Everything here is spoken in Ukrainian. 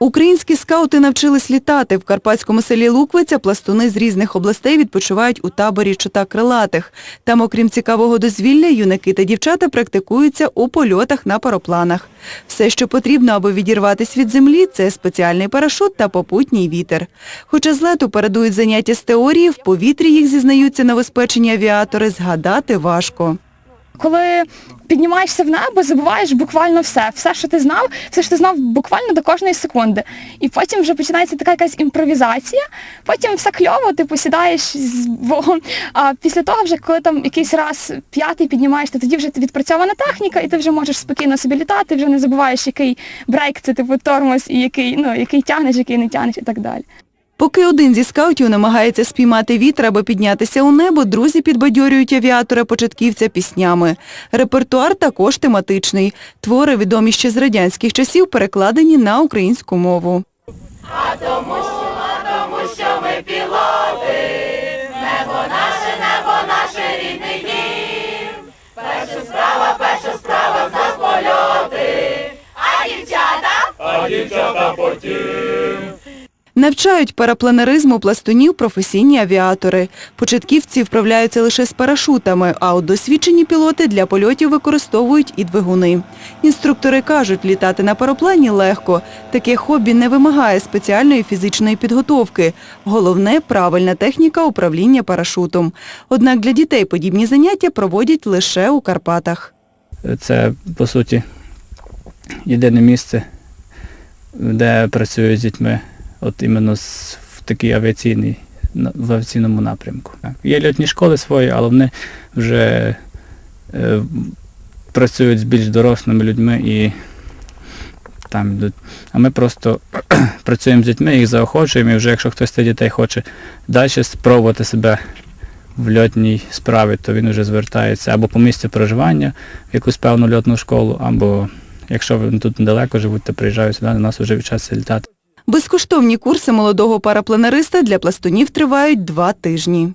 Українські скаути навчились літати. В карпатському селі Луквиця пластуни з різних областей відпочивають у таборі чота крилатих. Там, окрім цікавого дозвілля, юнаки та дівчата практикуються у польотах на паропланах. Все, що потрібно, аби відірватися від землі, це спеціальний парашут та попутній вітер. Хоча з лету передують заняття з теорії, в повітрі їх зізнаються новоспечені авіатори, згадати важко. Коли піднімаєшся в небо, забуваєш буквально все. Все, що ти знав, все, що ти знав буквально до кожної секунди. І потім вже починається така якась імпровізація, потім все кльово, ти посідаєш з Богом. А після того, вже коли там якийсь раз п'ятий піднімаєшся, тоді вже відпрацьована техніка, і ти вже можеш спокійно собі літати, вже не забуваєш, який брейк це типу тормоз, і який, ну, який тягнеш, який не тягнеш і так далі. Поки один зі скаутів намагається спіймати вітер або піднятися у небо, друзі підбадьорюють авіатора-початківця піснями. Репертуар також тематичний. Твори, відомі ще з радянських часів, перекладені на українську мову. Навчають парапланеризму пластунів професійні авіатори. Початківці вправляються лише з парашутами, а от досвідчені пілоти для польотів використовують і двигуни. Інструктори кажуть, літати на параплані легко. Таке хобі не вимагає спеціальної фізичної підготовки. Головне – правильна техніка управління парашутом. Однак для дітей подібні заняття проводять лише у Карпатах. Це, по суті, єдине місце, де працюють з дітьми, от іменно в такій авіаційній, в авіаційному напрямку. Є льотні школи свої, але вони вже е, працюють з більш дорослими людьми і там йдуть. А ми просто працюємо з дітьми, їх заохочуємо, і вже якщо хтось з дітей хоче далі спробувати себе в льотній справі, то він вже звертається або по місцю проживання в якусь певну льотну школу, або якщо ви тут недалеко живуть, то приїжджають сюди, до нас вже вчаться літати. Безкоштовні курси молодого парапланериста для пластунів тривають два тижні.